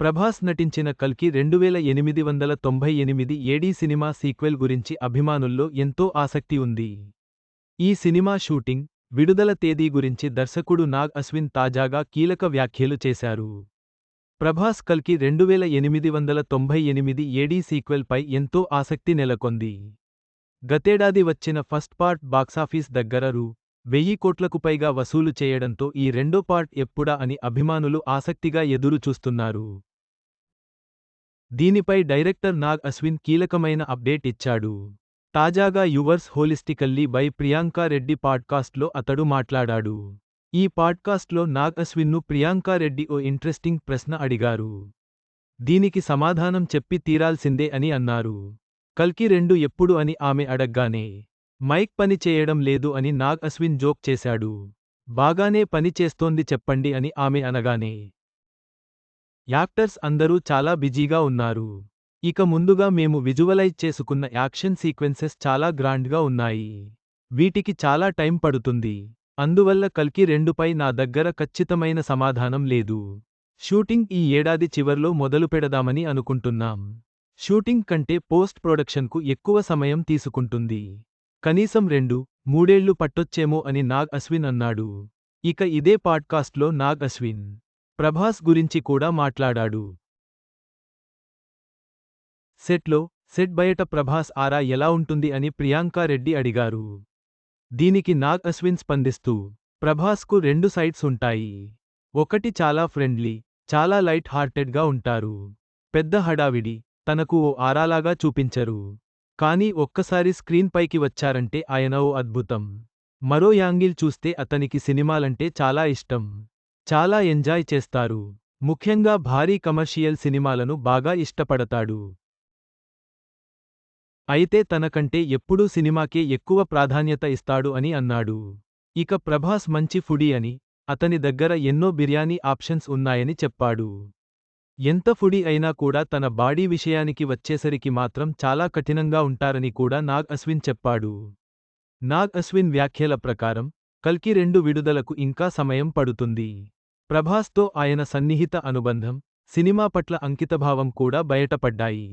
ప్రభాస్ నటించిన కల్కి రెండువేల ఎనిమిది వందల తొంభై ఎనిమిది ఏడీ సినిమా సీక్వెల్ గురించి అభిమానుల్లో ఎంతో ఆసక్తి ఉంది. ఈ సినిమా షూటింగ్ విడుదల తేదీ గురించి దర్శకుడు నాగ్ అశ్విన్ తాజాగా కీలక వ్యాఖ్యలు చేశారు. ప్రభాస్ కల్కి రెండువేల ఎనిమిది వందల తొంభై ఎనిమిది ఏడీ సీక్వెల్పై ఎంతో ఆసక్తి నెలకొంది. గతేడాది వచ్చిన ఫస్ట్ పార్ట్ బాక్సాఫీస్ దగ్గర రూ. వెయ్యి కోట్లకు పైగా వసూలు చేయడంతో ఈ రెండో పార్ట్ ఎప్పుడా అని అభిమానులు ఆసక్తిగా ఎదురు చూస్తున్నారు దీనిపై డైరెక్టర్ నాగ్ అశ్విన్ కీలకమైన అప్డేట్ ఇచ్చాడు. తాజాగా yours holistically by Priyanka Reddy పాడ్కాస్ట్లో అతడు మాట్లాడాడు. ఈ పాడ్కాస్ట్లో నాగ్ అశ్విన్ను ప్రియాంకా రెడ్డి ఓ ఇంట్రెస్టింగ్ ప్రశ్న అడిగారు. దీనికి సమాధానం చెప్పి తీరాల్సిందే అని అన్నారు. కల్కి రెండు ఎప్పుడు అని ఆమె అడగ్గానే మైక్ పని చేయడం లేదు అని నాగ్ అశ్విన్ జోక్ చేశాడు. బాగానే పని చేస్తోంది చెప్పండి అని ఆమె అనగానే యాక్టర్స్ అందరూ చాలా బిజీగా ఉన్నారు. ఇక ముందుగా మేము విజువలైజ్ చేసుకున్న యాక్షన్ సీక్వెన్సెస్ చాలా గ్రాండ్గా ఉన్నాయి. వీటికి చాలా టైం పడుతుంది. అందువల్ల కల్కి రెండుపై నా దగ్గర ఖచ్చితమైన సమాధానం లేదు. షూటింగ్ ఈ ఏడాది చివర్లో మొదలుపెడదామని అనుకుంటున్నాం. షూటింగ్ కంటే పోస్ట్ ప్రొడక్షన్కు ఎక్కువ సమయం తీసుకుంటుంది. కనీసం రెండు మూడేళ్ళు పట్టొచ్చేమో అని నాగ్ అశ్విన్ అన్నాడు. ఇక ఇదే పాడ్కాస్ట్లో నాగ్ అశ్విన్. ప్రభాస్ గురించి కూడా మాట్లాడాడు. సెట్లో సెట్ బయట ప్రభాస్ ఆరా ఎలా ఉంటుంది అని ప్రియాంకా రెడ్డి అడిగారు. దీనికి నాగ్ అశ్విన్ స్పందిస్తూ ప్రభాస్కు రెండు సైడ్స్ ఉంటాయి. ఒకటి చాలా ఫ్రెండ్లీ చాలా లైట్ హార్టెడ్గా ఉంటారు. పెద్ద హడావిడి తనకు ఓ ఆరాలాగా చూపించరు. కానీ ఒక్కసారి స్క్రీన్ పైకి వచ్చారంటే ఆయన ఓ అద్భుతం. మరో యాంగిల్ చూస్తే అతనికి సినిమాలంటే చాలా ఇష్టం. చాలా ఎంజాయ్ చేస్తారు. ముఖ్యంగా భారీ కమర్షియల్ సినిమాలను బాగా ఇష్టపడతాడు. అయితే తనకంటే ఎప్పుడూ సినిమాకే ఎక్కువ ప్రాధాన్యత ఇస్తాడు అని అన్నాడు. ఇక ప్రభాస్ మంచి ఫుడీ అని అతని దగ్గర ఎన్నో బిర్యానీ ఆప్షన్స్ ఉన్నాయని చెప్పాడు. ఎంత ఫుడీ అయినా కూడా తన బాడీ విషయానికి వచ్చేసరికి మాత్రం చాలా కఠినంగా ఉంటారని కూడా నాగ్ అశ్విన్ చెప్పాడు. నాగ్ అశ్విన్ వ్యాఖ్యల ప్రకారం కల్కి రెండు విడుదలకు ఇంకా సమయం పడుతుంది. ప్రభాస్తో ఆయన సన్నిహిత అనుబంధం సినిమా పట్ల అంకితభావం కూడా బయటపడ్డాయి.